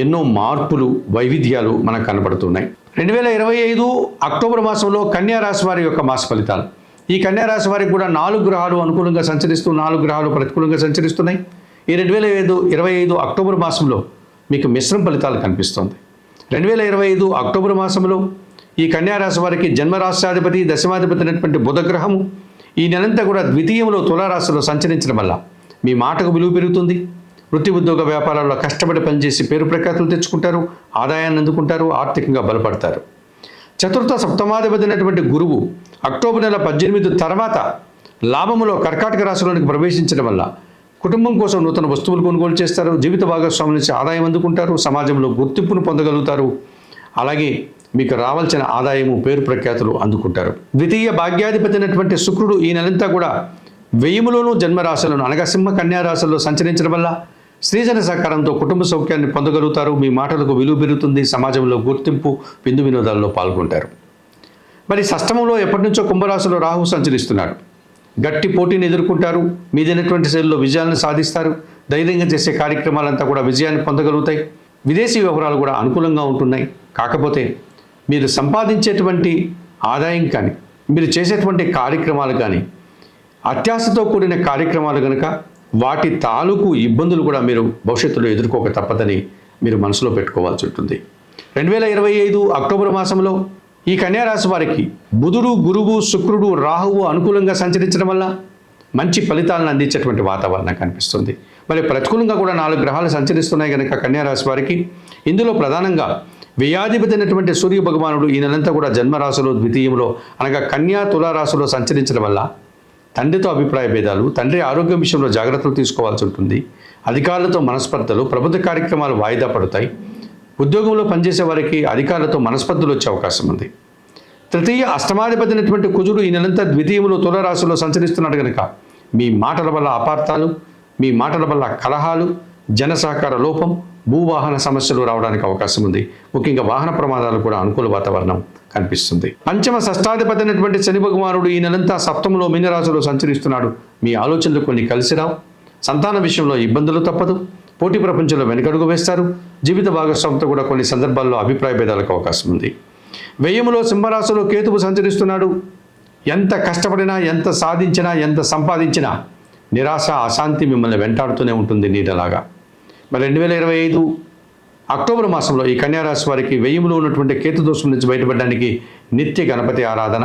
ఎన్నో మార్పులు వైవిధ్యాలు మనకు కనబడుతున్నాయి. రెండు వేల ఇరవై ఐదు అక్టోబర్ మాసంలో కన్యా రాశి వారి యొక్క మాస ఫలితాలు. ఈ కన్యారాశి వారికి కూడా నాలుగు గ్రహాలు అనుకూలంగా సంచరిస్తూ నాలుగు గ్రహాలు ప్రతికూలంగా సంచరిస్తున్నాయి. ఈ రెండు వేల ఐదు ఇరవై ఐదు అక్టోబర్ మాసంలో మీకు మిశ్రమ ఫలితాలు కనిపిస్తుంది. రెండు వేల ఇరవై ఐదు అక్టోబర్ మాసంలో ఈ కన్యారాశి వారికి జన్మరాష్ట్రాధిపతి దశమాధిపతి అయినటువంటి బుధగ్రహము ఈ నెలంతా కూడా ద్వితీయంలో తులారాశిలో సంచరించడం వల్ల మీ మాటకు విలువ పెరుగుతుంది. వృత్తి ఉద్యోగ వ్యాపారాల్లో కష్టపడి పనిచేసి పేరు ప్రఖ్యాతులు తెచ్చుకుంటారు ఆదాయాన్ని అందుకుంటారు ఆర్థికంగా బలపడతారు. చతుర్థ సప్తమాధిపతినటువంటి గురువు అక్టోబర్ నెల పద్దెనిమిది తర్వాత లాభములో కర్కాటక రాశిలోనికి ప్రవేశించడం వల్ల కుటుంబం కోసం నూతన వస్తువులు కొనుగోలు చేస్తారు జీవిత భాగస్వామి నుంచి ఆదాయం అందుకుంటారు సమాజంలో గుర్తింపును పొందగలుగుతారు. అలాగే మీకు రావాల్సిన ఆదాయము పేరు ప్రఖ్యాతులు అందుకుంటారు. ద్వితీయ భాగ్యాధిపతి అయినటువంటి శుక్రుడు ఈ నెలంతా కూడా వెయ్యిములోనూ జన్మరాశులను అనగా సింహ కన్యా రాశుల్లో సంచరించడం వల్ల స్త్రీజన సహకారంతో కుటుంబ సౌఖ్యాన్ని పొందగలుగుతారు. మీ మాటలకు విలువ పెరుగుతుంది. సమాజంలో గుర్తింపు విందు వినోదాల్లో పాల్గొంటారు. మరి సష్టమంలో ఎప్పటి నుంచో కుంభరాశిలో రాహు సంచరిస్తున్నాడు. గట్టి పోటీని ఎదుర్కొంటారు. మీదైనటువంటి శైలిలో విజయాలను సాధిస్తారు. ధైర్యంగా చేసే కార్యక్రమాలంతా కూడా విజయాన్ని పొందగలుగుతాయి. విదేశీ వ్యవహారాలు కూడా అనుకూలంగా ఉంటున్నాయి. కాకపోతే మీరు సంపాదించేటువంటి ఆదాయం కానీ మీరు చేసేటువంటి కార్యక్రమాలు కానీ అత్యాశతో కూడిన కార్యక్రమాలు కనుక వాటి తాలూకు ఇబ్బందులు కూడా మీరు భవిష్యత్తులో ఎదుర్కోక తప్పదని మీరు మనసులో పెట్టుకోవాల్సి ఉంటుంది. రెండు వేల ఇరవై ఐదు అక్టోబర్ మాసంలో ఈ కన్యారాశి వారికి బుధుడు గురువు శుక్రుడు రాహువు అనుకూలంగా సంచరించడం వల్ల మంచి ఫలితాలను అందించేటువంటి వాతావరణం కనిపిస్తుంది. మరి ప్రతికూలంగా కూడా నాలుగు గ్రహాలు సంచరిస్తున్నాయి కనుక కన్యారాశి వారికి. ఇందులో ప్రధానంగా వ్యయాధిపతి అయినటువంటి సూర్య భగవానుడు ఈ నెలంతా కూడా జన్మరాశిలో ద్వితీయంలో అనగా కన్యా తులారాశిలో సంచరించడం వల్ల తండ్రితో అభిప్రాయ భేదాలు తండ్రి ఆరోగ్యం విషయంలో జాగ్రత్తలు తీసుకోవాల్సి ఉంటుంది. అధికారులతో మనస్పర్ధలు ప్రభుత్వ కార్యక్రమాలు వాయిదా పడతాయి. ఉద్యోగంలో పనిచేసే వారికి అధికారులతో మనస్పర్ధలు వచ్చే అవకాశం ఉంది. తృతీయ అష్టమాధిపతినటువంటి కుజుడు ఈ నెలంతా ద్వితీయంలో తులరాశిలో సంచరిస్తున్నాడు కనుక మీ మాటల వల్ల అపార్థాలు మీ మాటల వల్ల కలహాలు జన సహకార లోపం భూవాహన సమస్యలు రావడానికి అవకాశం ఉంది. ముఖ్యంగా వాహన ప్రమాదాలు కూడా అనుకూల వాతావరణం కనిపిస్తుంది. పంచమ షష్టాధిపతి అయినటువంటి శని భగవానుడు ఈ నెలంతా సప్తములో మీనరాశిలో సంచరిస్తున్నాడు. మీ ఆలోచనలు కొన్ని కలిసి రావు. సంతాన విషయంలో ఇబ్బందులు తప్పదు. పోటీ ప్రపంచంలో వెనుకడుగు వేస్తారు. జీవిత భాగస్వామితో కూడా కొన్ని సందర్భాల్లో అభిప్రాయ భేదాలకు అవకాశం ఉంది. వ్యయములో సింహరాశిలో కేతువు సంచరిస్తున్నాడు. ఎంత కష్టపడినా ఎంత సాధించినా ఎంత సంపాదించినా నిరాశ అశాంతి మిమ్మల్ని వెంటాడుతూనే ఉంటుంది నీడలాగా. మరి రెండు వేల ఇరవై ఐదు అక్టోబర్ మాసంలో ఈ కన్యారాశి వారికి వెయ్యిలో ఉన్నటువంటి కేతు దోషం నుంచి బయటపడడానికి నిత్య గణపతి ఆరాధన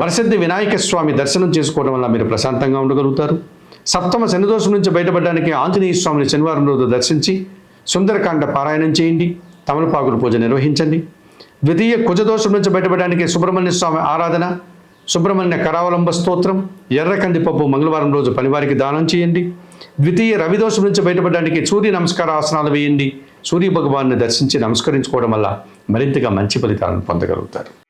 వరసిద్ధి వినాయక స్వామి దర్శనం చేసుకోవడం వల్ల మీరు ప్రశాంతంగా ఉండగలుగుతారు. సప్తమ శనిదోషం నుంచి బయటపడడానికి ఆంజనేయ స్వామిని శనివారం రోజు దర్శించి సుందరకాండ పారాయణం చేయండి తమలపాకుల పూజ నిర్వహించండి. ద్వితీయ కుజదోషం నుంచి బయటపడడానికి సుబ్రహ్మణ్య స్వామి ఆరాధన సుబ్రహ్మణ్య కరావలంబ స్తోత్రం ఎర్ర కందిపప్పు మంగళవారం రోజు పనివారికి దానం చేయండి. ద్వితీయ రవిదోషం నుంచి బయటపడడానికి సూర్య నమస్కార ఆసనాలు వేయండి. సూర్య భగవాన్ని దర్శించి నమస్కరించుకోవడం వల్ల మరింతగా మంచి ఫలితాలను పొందగలుగుతారు.